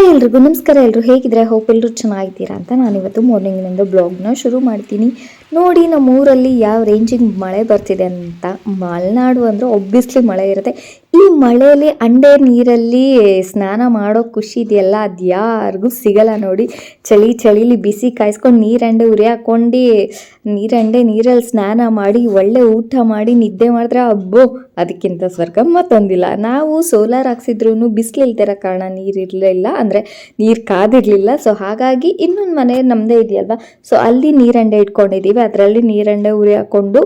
Hi ಎಲ್ರಿಗೂ ನಮಸ್ಕಾರ ಎಲ್ಲರೂ ಹೇಗಿದ್ರೆ ಹೋಪ್ ಎಲ್ಲರೂ ಚೆನ್ನಾಗಿದ್ದೀರಾ ಅಂತ ನಾನಿವತ್ತು ಮಾರ್ನಿಂಗಿನಿಂದ ಬ್ಲಾಗ್ನ ಶುರು ಮಾಡ್ತೀನಿ. ನೋಡಿ ನಮ್ಮ ಊರಲ್ಲಿ ಯಾವ ರೇಂಜಿಗೆ ಮಳೆ ಬರ್ತಿದೆ ಅಂತ. ಮಲೆನಾಡು ಅಂದರೆ ಒಬ್ಬಿಸ್ಲಿ ಮಳೆ ಇರುತ್ತೆ. ಈ ಮಳೆಯಲ್ಲಿ ಅಂಡೆ ನೀರಲ್ಲಿ ಸ್ನಾನ ಮಾಡೋ ಖುಷಿ ಇದೆಯಲ್ಲ? ಅದು ಯಾರಿಗೂ ಸಿಗಲ್ಲ ನೋಡಿ. ಚಳಿ ಚಳಿಲಿ ಬಿಸಿ ಕಾಯಿಸ್ಕೊಂಡು ನೀರಂಡೆ ಉರಿ ಹಾಕ್ಕೊಂಡು ನೀರಂಡೆ ನೀರಲ್ಲಿ ಸ್ನಾನ ಮಾಡಿ, ಒಳ್ಳೆ ಊಟ ಮಾಡಿ, ನಿದ್ದೆ ಮಾಡಿದ್ರೆ ಅಬ್ಬೋ, ಅದಕ್ಕಿಂತ ಸ್ವರ್ಗ ಮತ್ತೊಂದಿಲ್ಲ. ನಾವು ಸೋಲಾರ್ ಹಾಕ್ಸಿದ್ರು ಬಿಸಿಲು ಇಲ್ದಿರೋ ಕಾರಣ ನೀರು ಇರಲಿಲ್ಲ ಅಂದರೆ ನೀರು ಕಾದಿರಲಿಲ್ಲ. ಸೊ ಹಾಗಾಗಿ ಇನ್ನೊಂದು ಮನೆ ನಮ್ಮದೇ ಇದೆಯಲ್ವಾ? ಸೊ ಅಲ್ಲಿ ನೀರಂಡೆ ಇಟ್ಕೊಂಡಿದ್ದೀವಿ. ಅದರಲ್ಲಿ ನೀರನ್ನೇ ಉರಿ ಹಾಕ್ಕೊಂಡು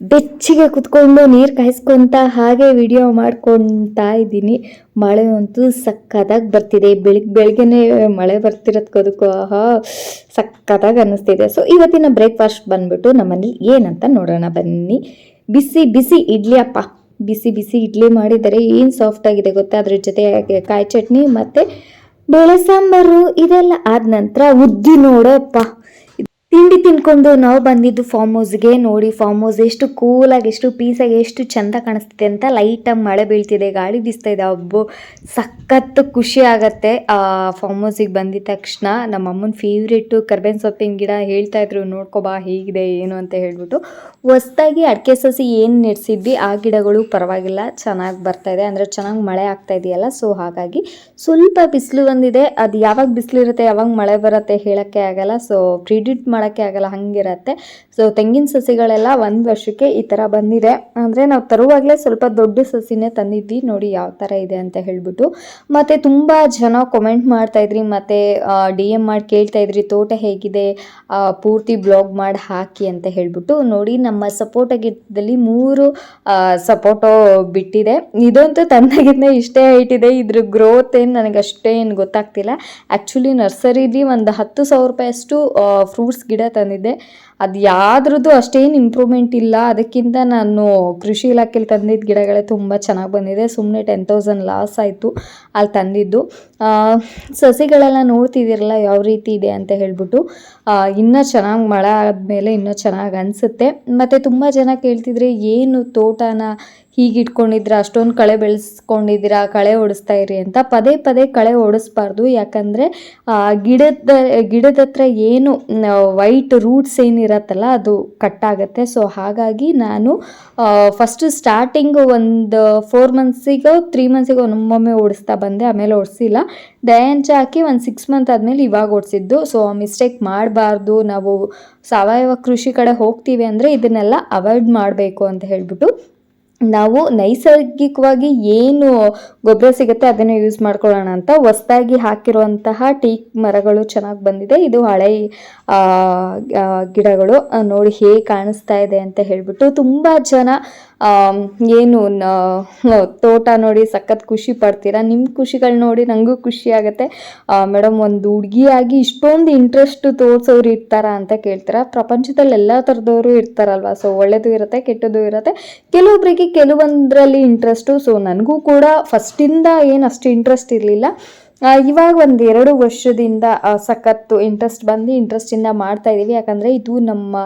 ಬೆಚ್ಚಿಗೆ ಕುತ್ಕೊಂಡು ನೀರು ಕಾಯಿಸ್ಕೊತ ಹಾಗೆ ವಿಡಿಯೋ ಮಾಡ್ಕೊತಾ ಇದ್ದೀನಿ. ಮಳೆ ಅಂತೂ ಸಕ್ಕತ್ತಾಗಿ ಬರ್ತಿದೆ. ಬೆಳಿಗ್ಗೆ ಬೆಳಗ್ಗೆನೆ ಮಳೆ ಬರ್ತಿರೋದಕ್ಕೋದಕ್ಕೂ ಆಹಾ, ಸಕ್ಕತ್ತಾಗಿ ಅನ್ನಿಸ್ತಿದೆ. ಸೊ ಇವತ್ತಿನ ಬ್ರೇಕ್ಫಾಸ್ಟ್ ಬಂದ್ಬಿಟ್ಟು ನಮ್ಮಲ್ಲಿ ಏನಂತ ನೋಡೋಣ ಬನ್ನಿ. ಬಿಸಿ ಬಿಸಿ ಇಡ್ಲಿ ಅಪ್ಪ. ಬಿಸಿ ಬಿಸಿ ಇಡ್ಲಿ ಮಾಡಿದರೆ ಏನು ಸಾಫ್ಟ್ ಆಗಿದೆ ಗೊತ್ತಾ? ಅದ್ರ ಜೊತೆ ಕಾಯಿ ಚಟ್ನಿ ಮತ್ತು ಬೇಳೆ ಸಾಂಬಾರು ಇದೆಲ್ಲ ಆದ ನಂತರ ಉದ್ದಿ ನೋಡಪ್ಪ. ತಿಂಡಿ ತಿನ್ಕೊಂಡು ನಾವು ಬಂದಿದ್ದು ಫಾರ್ಮ್ ಹೌಸ್ಗೆ ನೋಡಿ ಫಾರ್ಮ್ ಹೌಸ್ ಎಷ್ಟು ಕೂಲಾಗಿ ಎಷ್ಟು ಪೀಸಾಗಿ ಎಷ್ಟು ಚಂದ ಕಾಣಿಸ್ತಿದೆ ಅಂತ ಲೈಟಾಗಿ ಮಳೆ ಬೀಳ್ತಿದೆ, ಗಾಳಿ ಬೀಸ್ತಾ ಇದೆ. ಅಬ್ಬೋ, ಸಖತ್ ಖುಷಿ ಆಗತ್ತೆ ಆ ಫಾರ್ಮ್ ಹೌಸಿಗೆ ಬಂದಿದ ತಕ್ಷಣ. ನಮ್ಮ ಅಮ್ಮನ ಫೇವ್ರೇಟು ಕರ್ಬೇನ್ ಸೊಪ್ಪಿನ ಗಿಡ ಹೇಳ್ತಾ ಇದ್ರು ನೋಡ್ಕೊಬಾ ಹೇಗಿದೆ, ಏನು? ಅಂತ ಹೇಳ್ಬಿಟ್ಟು ಹೊಸ್ದಾಗಿ ಅಡಿಕೆ ಸಸಿ ಏನು ನೆಡ್ಸಿದ್ವಿ, ಆ ಗಿಡಗಳು ಪರವಾಗಿಲ್ಲ, ಚೆನ್ನಾಗಿ ಬರ್ತಾ ಇದೆ. ಅಂದರೆ ಚೆನ್ನಾಗಿ ಮಳೆ ಆಗ್ತಾ ಇದೆಯಲ್ಲ ಸೊ ಹಾಗಾಗಿ ಸ್ವಲ್ಪ ಬಿಸಿಲು ಬಂದಿದೆ. ಅದು ಯಾವಾಗ ಬಿಸಿಲು ಇರುತ್ತೆ ಯಾವಾಗ ಮಳೆ ಬರುತ್ತೆ ಹೇಳೋಕ್ಕೆ ಆಗಲ್ಲ. ಸೊ ಪ್ರಿಡಿಕ್ಟ್ ಮಾಡೋಕ್ಕೆ ಆಗಲ್ಲ, ಹಂಗಿರತ್ತೆ. ಸೊ ತೆಂಗಿನ ಸಸಿಗಳೆಲ್ಲ ಒಂದು ವರ್ಷಕ್ಕೆ ಈ ಥರ ಬಂದಿದೆ. ಅಂದರೆ ನಾವು ತರುವಾಗಲೇ ಸ್ವಲ್ಪ ದೊಡ್ಡ ಸಸಿನೇ ತಂದಿದ್ವಿ. ನೋಡಿ ಯಾವ ಥರ ಇದೆ ಅಂತ ಹೇಳ್ಬಿಟ್ಟು. ಮತ್ತು ತುಂಬ ಜನ ಕಾಮೆಂಟ್ ಮಾಡ್ತಾ ಇದ್ರಿ. ಮತ್ತು ಡಿ ಎಂ ಮಾಡಿ ಕೇಳ್ತಾ ಇದ್ರಿ, ತೋಟ ಹೇಗಿದೆ? ಪೂರ್ತಿ ಬ್ಲಾಗ್ ಮಾಡಿ ಹಾಕಿ ಅಂತ ಹೇಳ್ಬಿಟ್ಟು. ನೋಡಿ, ನಮ್ಮ ಸಪೋಟ ಗಿಡದಲ್ಲಿ ಮೂರು ಸಪೋಟೋ ಬಿಟ್ಟಿದೆ. ಇದಂತೂ ತನ್ನಗಿಂತ ಇಷ್ಟೇ ಇಟ್ಟಿದೆ ಇದೆ ಇದ್ರ ಗ್ರೋತ್ ಏನು ನನಗೆ ಅಷ್ಟೇ ಗೊತ್ತಾಗ್ತಿಲ್ಲ. ಆ್ಯಕ್ಚುಲಿ ನರ್ಸರಿಲಿ ಒಂದು ಹತ್ತು ಸಾವಿರ ರೂಪಾಯಿ ಅಷ್ಟು ಫ್ರೂಟ್ಸ್ ಗಿಡ ತಂದಿದ್ದೆ. ಅದು ಯಾವ್ದ್ರದ್ದು ಅಷ್ಟೇನು ಇಂಪ್ರೂವ್ಮೆಂಟ್ ಇಲ್ಲ. ಅದಕ್ಕಿಂತ ನಾನು ಕೃಷಿ ಇಲಾಖೆಯಲ್ಲಿ ತಂದಿದ್ದ ಗಿಡಗಳೇ ತುಂಬ ಚೆನ್ನಾಗಿ ಬಂದಿದೆ. ಸುಮ್ಮನೆ ಟೆನ್ ತೌಸಂಡ್ ಲಾಸ್ ಆಯಿತು ಅಲ್ಲಿ ತಂದಿದ್ದು. ಸಸಿಗಳೆಲ್ಲ ನೋಡ್ತಿದ್ದೀರಲ್ಲ, ಯಾವ ರೀತಿ ಇದೆ ಅಂತ ಹೇಳ್ಬಿಟ್ಟು ಇನ್ನೂ ಚೆನ್ನಾಗಿ ಮಳೆ ಆದಮೇಲೆ ಇನ್ನೂ ಚೆನ್ನಾಗಿ ಅನಿಸುತ್ತೆ. ಮತ್ತು ತುಂಬ ಜನ ಕೇಳ್ತಿದ್ರೆ, ಏನು ತೋಟನ ಹೀಗೆ ಅಷ್ಟೊಂದು ಕಳೆ ಬೆಳೆಸ್ಕೊಂಡಿದ್ದೀರಾ, ಕಳೆ ಓಡಿಸ್ತಾ ಇರಿ ಅಂತ. ಪದೇ ಪದೇ ಕಳೆ ಓಡಿಸ್ಬಾರ್ದು. ಯಾಕಂದರೆ ಗಿಡದ ಗಿಡದ ಹತ್ರ ಏನು ವೈಟ್ ರೂಟ್ಸ್ ಏನಿರತ್ತಲ್ಲ ಅದು ಕಟ್ಟಾಗತ್ತೆ ಸೊ ಹಾಗಾಗಿ ನಾನು ಫಸ್ಟು ಸ್ಟಾರ್ಟಿಂಗು ಒಂದು ಫೋರ್ ಮಂತ್ಸಿಗೋ ತ್ರೀ ಮಂತ್ಸಿಗೋ ಒಮ್ಮೊಮ್ಮೆ ಓಡಿಸ್ತಾ ಬಂದೆ. ಆಮೇಲೆ ಓಡಿಸಿಲ್ಲ. ಡಯಾಂಚ ಹಾಕಿ ಒಂದು ಸಿಕ್ಸ್ ಮಂತ್ ಆದಮೇಲೆ ಇವಾಗ ಓಡಿಸಿದ್ದು. ಸೊ ಮಿಸ್ಟೇಕ್ ಮಾಡಬಾರ್ದು. ನಾವು ಸಾವಯವ ಕೃಷಿ ಕಡೆ ಹೋಗ್ತೀವಿ ಅಂದರೆ ಇದನ್ನೆಲ್ಲ ಅವಾಯ್ಡ್ ಮಾಡಬೇಕು ಅಂತ ಹೇಳ್ಬಿಟ್ಟು ನಾವು ನೈಸರ್ಗಿಕವಾಗಿ ಏನು ಗೊಬ್ಬರ ಸಿಗುತ್ತೆ ಅದನ್ನು ಯೂಸ್ ಮಾಡ್ಕೊಳ್ಳೋಣ ಅಂತ ಹೊಸ್ದಾಗಿ ಹಾಕಿರುವಂತಹ ಟೀಕ್ ಮರಗಳು ಚೆನ್ನಾಗಿ ಬಂದಿದೆ. ಇದು ಹಳೆ ಗಿಡಗಳು. ನೋಡಿ ಹೇಗೆ ಕಾಣಿಸ್ತಾ ಇದೆ ಅಂತ ಹೇಳ್ಬಿಟ್ಟು ತುಂಬ ಜನ ಏನು ತೋಟ ನೋಡಿ ಸಖತ್ ಖುಷಿ ಪಡ್ತೀರಾ? ನಿಮ್ಮ ಖುಷಿಗಳು ನೋಡಿ ನನಗೂ ಖುಷಿ ಆಗುತ್ತೆ. ಮೇಡಮ್, ಒಂದು ಹುಡುಗಿಯಾಗಿ ಇಷ್ಟೊಂದು ಇಂಟ್ರೆಸ್ಟ್ ತೋರಿಸೋರು ಇರ್ತಾರ ಅಂತ ಕೇಳ್ತೀರಾ? ಪ್ರಪಂಚದಲ್ಲಿ ಎಲ್ಲ ಥರದವರು ಇರ್ತಾರಲ್ವ? ಸೊ ಒಳ್ಳೇದು ಇರುತ್ತೆ, ಕೆಟ್ಟದ್ದು ಇರುತ್ತೆ. ಕೆಲವೊಬ್ಬರಿಗೆ ಕೆಲವೊಂದರಲ್ಲಿ ಇಂಟ್ರೆಸ್ಟು ಸೊ ನನಗೂ ಕೂಡ ಫಸ್ಟಿಂದ ಏನು ಅಷ್ಟು ಇಂಟ್ರೆಸ್ಟ್ ಇರಲಿಲ್ಲ. ಇವಾಗ ಒಂದು ಎರಡು ವರ್ಷದಿಂದ ಸಖತ್ತು ಇಂಟ್ರೆಸ್ಟ್ ಬಂದು ಇಂಟ್ರೆಸ್ಟಿಂದ ಮಾಡ್ತಾ ಇದ್ದೀವಿ ಯಾಕಂದರೆ ಇದು ನಮ್ಮ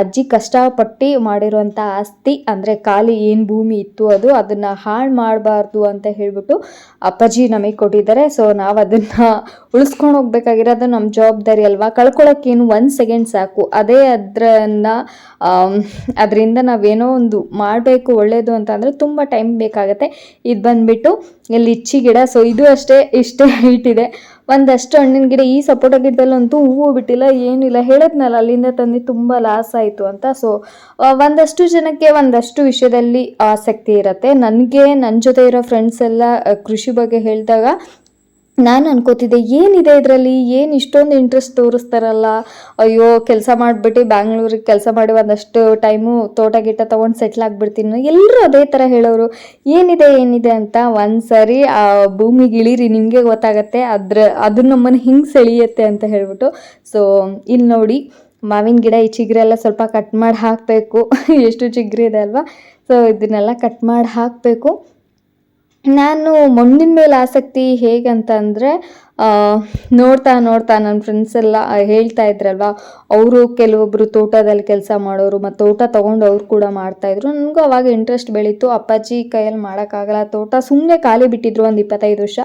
ಅಜ್ಜಿ ಕಷ್ಟಪಟ್ಟು ಮಾಡಿರುವಂಥ ಆಸ್ತಿ. ಅಂದರೆ ಖಾಲಿ ಏನು ಭೂಮಿ ಇತ್ತು ಅದು, ಅದನ್ನು ಹಾಳು ಮಾಡಬಾರ್ದು ಅಂತ ಹೇಳಿಬಿಟ್ಟು ಅಪ್ಪಾಜಿ ನಮಗೆ ಕೊಟ್ಟಿದ್ದಾರೆ. ಸೊ ನಾವು ಅದನ್ನು ಉಳಿಸ್ಕೊಂಡು ಹೋಗ್ಬೇಕಾಗಿರೋದು ನಮ್ಮ ಜವಾಬ್ದಾರಿ ಅಲ್ವಾ? ಕಳ್ಕೊಳ್ಳೋಕ್ಕೇನು ಒಂದು ಸೆಕೆಂಡ್ ಸಾಕು. ಅದೇ ಅದನ್ನು ಅದರಿಂದ ನಾವೇನೋ ಒಂದು ಮಾಡಬೇಕು ಒಳ್ಳೆಯದು ಅಂತ ಅಂದರೆ ತುಂಬ ಟೈಮ್ ಬೇಕಾಗುತ್ತೆ. ಇದು ಬಂದುಬಿಟ್ಟು ಲಿಚ್ಚಿ ಗಿಡ, ಸೊ ಇದು ಅಷ್ಟೇ, ಇಷ್ಟೇ ಹೈಟ್ ಇದೆ. ಒಂದಷ್ಟು ಹಣ್ಣಿನ ಗಿಡ, ಈ ಸಪೋರ್ಟ್ ಆಗಿದ್ದಲ್ಲಂತೂ ಹೂವು ಬಿಟ್ಟಿಲ್ಲ ಏನಿಲ್ಲ ಹೇಳದ್ನಲ್ಲ, ಅಲ್ಲಿಂದ ತಂದು ತುಂಬ ಲಾಸ್ ಆಯಿತು ಅಂತ. ಸೊ ಒಂದಷ್ಟು ಜನಕ್ಕೆ ಒಂದಷ್ಟು ವಿಷಯದಲ್ಲಿ ಆಸಕ್ತಿ ಇರುತ್ತೆ. ನನಗೆ ನನ್ನ ಜೊತೆ ಇರೋ ಫ್ರೆಂಡ್ಸ್ ಎಲ್ಲ ಕೃಷಿ ಬಗ್ಗೆ ಹೇಳಿದಾಗ ನಾನು ಅನ್ಕೋತಿದ್ದೆ, ಏನಿದೆ ಇದರಲ್ಲಿ? ಏನು ಇಷ್ಟೊಂದು ಇಂಟ್ರೆಸ್ಟ್ ತೋರಿಸ್ತಾರಲ್ಲ? ಅಯ್ಯೋ, ಕೆಲಸ ಮಾಡಿಬಿಟ್ಟು ಬ್ಯಾಂಗ್ಳೂರಿಗೆ ಕೆಲಸ ಮಾಡಿ ಒಂದಷ್ಟು ಟೈಮು ತೋಟ ಗಿಟ್ಟ ತೊಗೊಂಡು ಸೆಟ್ಲ್ ಆಗಿಬಿಡ್ತೀನಿ ಎಲ್ಲರೂ ಅದೇ ಥರ ಹೇಳೋರು. ಏನಿದೆ ಏನಿದೆ ಅಂತ ಒಂದು ಸರಿ ಆ ಭೂಮಿಗೆ ಇಳಿರಿ ನಿಮಗೆ ಗೊತ್ತಾಗತ್ತೆ. ಅದ್ರ ಅದು ನಮ್ಮನ್ನು ಹಿಂಗೆ ಸೆಳೆಯುತ್ತೆ ಅಂತ ಹೇಳ್ಬಿಟ್ಟು. ಸೊ ಇಲ್ಲಿ ನೋಡಿ, ಮಾವಿನ ಗಿಡ ಈ ಚಿಗ್ರೆಲ್ಲ ಸ್ವಲ್ಪ ಕಟ್ ಮಾಡಿ ಹಾಕಬೇಕು. ಎಷ್ಟು ಚಿಗ್ರೆ ಇದೆ ಅಲ್ವಾ? ಸೊ ಇದನ್ನೆಲ್ಲ ಕಟ್ ಮಾಡಿ ಹಾಕಬೇಕು. ನಾನು ಮಣ್ಣಿನ ಮೇಲೆ ಆಸಕ್ತಿ ಹೇಗಂತಂದರೆ ನೋಡ್ತಾ ನೋಡ್ತಾ ನನ್ನ ಫ್ರೆಂಡ್ಸ್ ಎಲ್ಲ ಹೇಳ್ತಾ ಇದ್ರಲ್ವ, ಅವರು ಕೆಲವೊಬ್ಬರು ತೋಟದಲ್ಲಿ ಕೆಲಸ ಮಾಡೋರು ಮತ್ತು ತೋಟ ತೊಗೊಂಡು ಅವ್ರು ಕೂಡ ಮಾಡ್ತಾಯಿದ್ರು ನನಗೂ ಅವಾಗ ಇಂಟ್ರೆಸ್ಟ್ ಬೆಳೀತು. ಅಪ್ಪಾಜಿ ಕೈಯಲ್ಲಿ ಮಾಡೋಕ್ಕಾಗಲ್ಲ. ತೋಟ ಸುಮ್ಮನೆ ಖಾಲಿ ಬಿಟ್ಟಿದ್ರು ಒಂದು ಇಪ್ಪತ್ತೈದು ವರ್ಷ.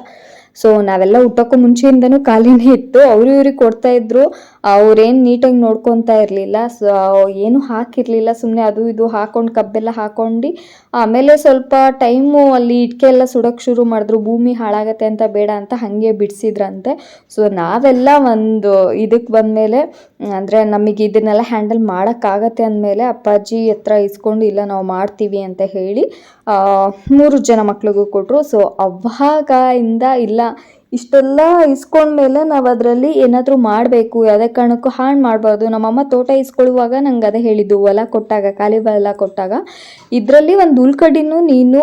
ಸೊ ನಾವೆಲ್ಲ ಹುಟ್ಟೋಕ್ಕೂ ಮುಂಚೆಯಿಂದನೂ ಖಾಲಿನೇ ಇತ್ತು. ಅವರು ಇವ್ರಿಗೆ ಕೊಡ್ತಾ ಇದ್ರು. ಅವ್ರೇನು ನೀಟಾಗಿ ನೋಡ್ಕೊತಾ ಇರಲಿಲ್ಲ. ಸೊ ಏನು ಹಾಕಿರಲಿಲ್ಲ. ಸುಮ್ಮನೆ ಅದು ಇದು ಹಾಕೊಂಡು, ಕಬ್ಬೆಲ್ಲ ಹಾಕೊಂಡು, ಆಮೇಲೆ ಸ್ವಲ್ಪ ಟೈಮು ಅಲ್ಲಿ ಇಟ್ಕೆ ಎಲ್ಲ ಸುಡೋಕೆ ಶುರು ಮಾಡಿದ್ರು. ಭೂಮಿ ಹಾಳಾಗತ್ತೆ ಅಂತ ಬೇಡ ಅಂತ ಹಾಗೆ ಬಿಡಿಸಿದ್ರಂತೆ. ಸೊ ನಾವೆಲ್ಲ ಒಂದು ಇದಕ್ಕೆ ಬಂದಮೇಲೆ, ಅಂದರೆ ನಮಗೆ ಇದನ್ನೆಲ್ಲ ಹ್ಯಾಂಡಲ್ ಮಾಡೋಕ್ಕಾಗತ್ತೆ ಅಂದಮೇಲೆ ಅಪ್ಪಾಜಿ ಹತ್ರ ಇಸ್ಕೊಂಡು, ಇಲ್ಲ, ನಾವು ಮಾಡ್ತೀವಿ ಅಂತ ಹೇಳಿ ಮೂರು ಜನ ಮಕ್ಳಿಗೂ ಕೊಟ್ಟರು ಸೊ ಅವಾಗ ಇಂದ ಇಲ್ಲ ಇಷ್ಟೆಲ್ಲ ಇಸ್ಕೊಂಡ್ಮೇಲೆ ನಾವು ಅದರಲ್ಲಿ ಏನಾದರೂ ಮಾಡಬೇಕು, ಯಾವುದೇ ಕಾರಣಕ್ಕೂ ಹಾಳು ಮಾಡಬಾರ್ದು. ನಮ್ಮಮ್ಮ ತೋಟ ಇಸ್ಕೊಳ್ಳುವಾಗ ನಂಗೆ ಅದೇ ಹೇಳಿದ್ದು, ಹೊಲ ಕೊಟ್ಟಾಗ, ಖಾಲಿ ಹೊಲ ಕೊಟ್ಟಾಗ. ಇದರಲ್ಲಿ ಒಂದು ಉಲ್ಕಡಿನೂ ನೀನು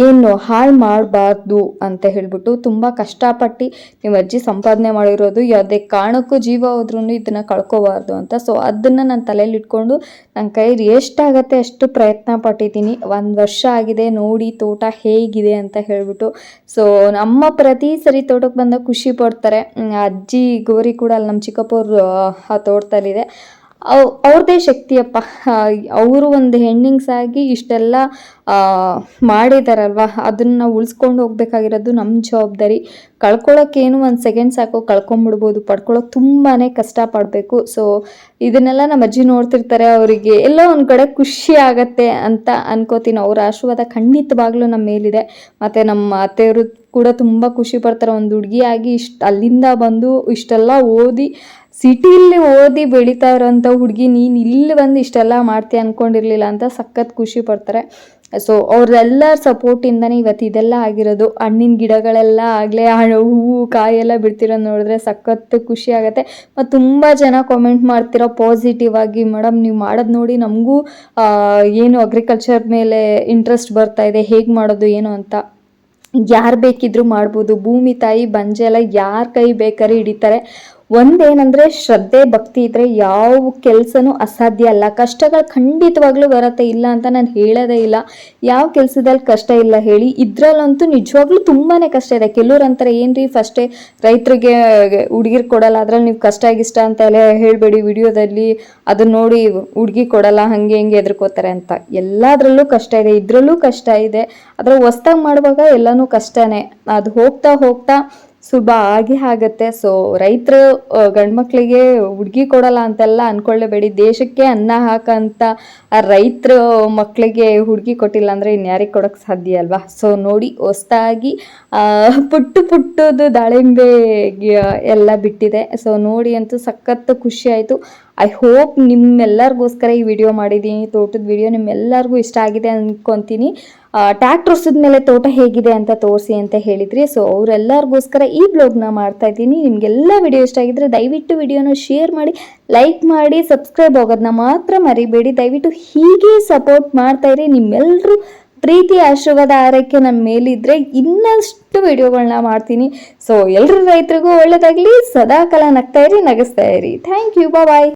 ಏನು ಹಾಳು ಮಾಡಬಾರ್ದು ಅಂತ ಹೇಳ್ಬಿಟ್ಟು ತುಂಬ ಕಷ್ಟಪಟ್ಟು ನಿಮ್ಮ ಅಜ್ಜಿ ಸಂಪಾದನೆ ಮಾಡಿರೋದು, ಯಾವುದೇ ಕಾರಣಕ್ಕೂ ಜೀವ ಹೋದ್ರೂ ಇದನ್ನು ಕಳ್ಕೋಬಾರ್ದು ಅಂತ. ಸೊ ಅದನ್ನು ನಾನು ತಲೆಯಲ್ಲಿ ಇಟ್ಕೊಂಡು ನನ್ನ ಕೈಲಿ ಎಷ್ಟಾಗತ್ತೆ ಅಷ್ಟು ಪ್ರಯತ್ನ ಪಟ್ಟಿದ್ದೀನಿ. ಒಂದು ವರ್ಷ ಆಗಿದೆ, ನೋಡಿ ತೋಟ ಹೇಗಿದೆ ಅಂತ ಹೇಳ್ಬಿಟ್ಟು. ಸೊ ನಮ್ಮ ಪ್ರತಿ ಸರಿ ತೋಟಕ್ಕೆ ಬಂದಾಗ ಖುಷಿ ಪಡ್ತಾರೆ. ಅಜ್ಜಿ, ಗೋರಿ ಕೂಡ ಅಲ್ಲಿ ನಮ್ಮ ಚಿಕ್ಕಪ್ಪವ್ರು ಆ, ತೋಟದಲ್ಲಿದೆ. ಅವ್ ಅವ್ರದ್ದೇ ಶಕ್ತಿಯಪ್ಪ. ಅವರು ಒಂದು ಹೆಣ್ಣಿಂಗ್ಸ್ ಆಗಿ ಇಷ್ಟೆಲ್ಲ ಮಾಡಿದಾರಲ್ವ? ಅದನ್ನ ಉಳಿಸ್ಕೊಂಡು ಹೋಗ್ಬೇಕಾಗಿರೋದು ನಮ್ಮ ಜವಾಬ್ದಾರಿ. ಕಳ್ಕೊಳ್ಳೋಕ್ಕೇನು ಒಂದು ಸೆಕೆಂಡ್ ಸಾಕು, ಕಳ್ಕೊಂಬಿಡ್ಬೋದು. ಪಡ್ಕೊಳ್ಳೋಕೆ ತುಂಬಾ ಕಷ್ಟಪಡಬೇಕು. ಸೊ ಇದನ್ನೆಲ್ಲ ನಮ್ಮ ಅಜ್ಜಿ ನೋಡ್ತಿರ್ತಾರೆ ಅವರಿಗೆ. ಎಲ್ಲೋ ಒಂದು ಕಡೆ ಖುಷಿ ಆಗತ್ತೆ ಅಂತ ಅನ್ಕೋತೀನಿ. ಅವರ ಆಶೀರ್ವಾದ ಖಂಡಿತವಾಗ್ಲೂ ನಮ್ಮ ಮೇಲಿದೆ. ಮತ್ತು ನಮ್ಮ ಅತ್ತೆಯವರು ಕೂಡ ತುಂಬ ಖುಷಿ ಪಡ್ತಾರೆ. ಒಂದು ಹುಡುಗಿಯಾಗಿ ಇಷ್ಟು ಅಲ್ಲಿಂದ ಬಂದು ಇಷ್ಟೆಲ್ಲ ಓದಿ ಸಿಟಿಯಲ್ಲಿ ಓದಿ ಬೆಳೀತಾ ಇರೋಂಥ ಹುಡುಗಿ ನೀನು ಇಲ್ಲಿ ಬಂದು ಇಷ್ಟೆಲ್ಲ ಮಾಡ್ತೀಯ ಅಂದ್ಕೊಂಡಿರಲಿಲ್ಲ ಅಂತ ಸಖತ್ ಖುಷಿ ಪಡ್ತಾರೆ. ಸೊ ಅವ್ರೆಲ್ಲರ ಸಪೋರ್ಟಿಂದನೇ ಇವತ್ತು ಇದೆಲ್ಲ ಆಗಿರೋದು. ಹಣ್ಣಿನ ಗಿಡಗಳೆಲ್ಲ ಆಗಲೇ ಹೂವು ಕಾಯೆಲ್ಲ ಬಿಡ್ತಿರೋದು ನೋಡಿದ್ರೆ ಸಖತ್ತು ಖುಷಿ ಆಗುತ್ತೆ. ಮತ್ತು ತುಂಬ ಜನ ಕಾಮೆಂಟ್ ಮಾಡ್ತಿರೋ ಪಾಸಿಟಿವ್ ಆಗಿ, ಮೇಡಮ್, ನೀವು ಮಾಡೋದು ನೋಡಿ ನಮಗೂ ಏನು ಅಗ್ರಿಕಲ್ಚರ್ ಮೇಲೆ ಇಂಟ್ರೆಸ್ಟ್ ಬರ್ತಾ ಇದೆ. ಹೇಗೆ ಮಾಡೋದು, ಏನು ಅಂತ. ಯಾರು ಬೇಕಿದ್ರೂ ಮಾಡ್ಬೋದು. ಭೂಮಿ, ತಾಯಿ ಬಂಜೆಲ್ಲ ಯಾರ ಕೈ ಬೇಕಾದ್ರೆ ಹಿಡಿತಾರೆ. ಒಂದೇನಂದ್ರೆ ಶ್ರದ್ಧೆ, ಭಕ್ತಿ ಇದ್ರೆ ಯಾವ ಕೆಲಸನೂ ಅಸಾಧ್ಯ ಅಲ್ಲ. ಕಷ್ಟಗಳು ಖಂಡಿತವಾಗ್ಲೂ ಬರುತ್ತೆ. ಇಲ್ಲ ಅಂತ ನಾನು ಹೇಳೋದೇ ಇಲ್ಲ. ಯಾವ ಕೆಲಸದಲ್ಲಿ ಕಷ್ಟ ಇಲ್ಲ ಹೇಳಿ. ಇದ್ರಲ್ಲಂತೂ ನಿಜವಾಗ್ಲೂ ತುಂಬಾನೇ ಕಷ್ಟ ಇದೆ. ಕೆಲವ್ರು ಅಂತಾರೆ, ಏನ್ರಿ ಫಸ್ಟೇ ರೈತರಿಗೆ ಹುಡುಗಿರ್ ಕೊಡಲ್ಲ, ಅದ್ರಲ್ಲಿ ನೀವು ಕಷ್ಟ ಗಿಷ್ಟ ಅಂತ ಎಲ್ಲ ಹೇಳಬೇಡಿ ವಿಡಿಯೋದಲ್ಲಿ. ಅದನ್ನ ನೋಡಿ ಹುಡುಗಿ ಕೊಡಲ್ಲ, ಹಂಗೆ ಹಿಂಗೆ ಎದ್ರಕೋತಾರೆ ಅಂತ. ಎಲ್ಲದರಲ್ಲೂ ಕಷ್ಟ ಇದೆ. ಇದ್ರಲ್ಲೂ ಕಷ್ಟ ಇದೆ. ಅದ್ರ ಹೊಸ್ದಾಗಿ ಮಾಡುವಾಗ ಎಲ್ಲನೂ ಕಷ್ಟನೇ. ಅದು ಹೋಗ್ತಾ ಹೋಗ್ತಾ ಸುಲಭ ಆಗಿ ಆಗತ್ತೆ. ಸೊ ರೈತರು ಗಂಡ್ಮಕ್ಳಿಗೆ ಹುಡುಗಿ ಕೊಡಲ್ಲ ಅಂತೆಲ್ಲ ಅನ್ಕೊಳ್ಳಬೇಡಿ. ದೇಶಕ್ಕೆ ಅನ್ನ ಹಾಕಂತ ರೈತ್ರ ಮಕ್ಕಳಿಗೆ ಹುಡುಗಿ ಕೊಟ್ಟಿಲ್ಲ ಅಂದರೆ ಇನ್ಯಾರಿಗೆ ಕೊಡಕ್ ಸಾಧ್ಯ ಅಲ್ವಾ? ಸೊ ನೋಡಿ ಹೊಸ್ತಾಗಿ ಆ, ಪುಟ್ಟು ಪುಟ್ಟದು ದಾಳಿಂಬೆ ಎಲ್ಲ ಬಿಟ್ಟಿದೆ. ಸೊ ನೋಡಿ ಅಂತೂ ಸಖತ್ ಖುಷಿ ಆಯಿತು. ಐ ಹೋಪ್ ನಿಮ್ಮೆಲ್ಲರಿಗೋಸ್ಕರ ಈ ವಿಡಿಯೋ ಮಾಡಿದ್ದೀನಿ. ತೋಟದ ವಿಡಿಯೋ ನಿಮ್ಮೆಲ್ಲರಿಗೂ ಇಷ್ಟ ಆಗಿದೆ ಅನ್ಕೊತೀನಿ. ಟ್ಯಾಕ್ಟ್ರ್ ಮೇಲೆ ತೋಟ ಹೇಗಿದೆ ಅಂತ ತೋರಿಸಿ ಅಂತ ಹೇಳಿದ್ರಿ. ಸೊ ಅವರೆಲ್ಲರಿಗೋಸ್ಕರ ಈ ಬ್ಲಾಗ್ನ ಮಾಡ್ತಾ ಇದ್ದೀನಿ. ನಿಮಗೆಲ್ಲ ವಿಡಿಯೋ ಇಷ್ಟ ಆಗಿದ್ರೆ ದಯವಿಟ್ಟು ವಿಡಿಯೋನ ಶೇರ್ ಮಾಡಿ ಲೈಕ್ ಮಾಡಿ ಸಬ್ಸ್ಕ್ರೈಬ್ ಆಗೋದನ್ನ ಮಾತ್ರ ಮರಿಬೇಡಿ. ದಯವಿಟ್ಟು ಹೀಗೆ ಸಪೋರ್ಟ್ ಮಾಡ್ತಾ ಇರಿ. ನಿಮ್ಮೆಲ್ಲರೂ ಪ್ರೀತಿ, ಆಶೀರ್ವಾದ, ಆರೈಕೆ ನಮ್ಮ ಮೇಲಿದ್ರೆ ಇನ್ನಷ್ಟು ವಿಡಿಯೋಗಳನ್ನ ಮಾಡ್ತೀನಿ. ಸೊ ಎಲ್ಲರೂ ರೈತರಿಗೂ ಒಳ್ಳೇದಾಗಲಿ. ಸದಾ ಕಾಲ ನಗ್ತಾ ಇರಿ, ನಗಿಸ್ತಾ ಇರಿ. Thank you bye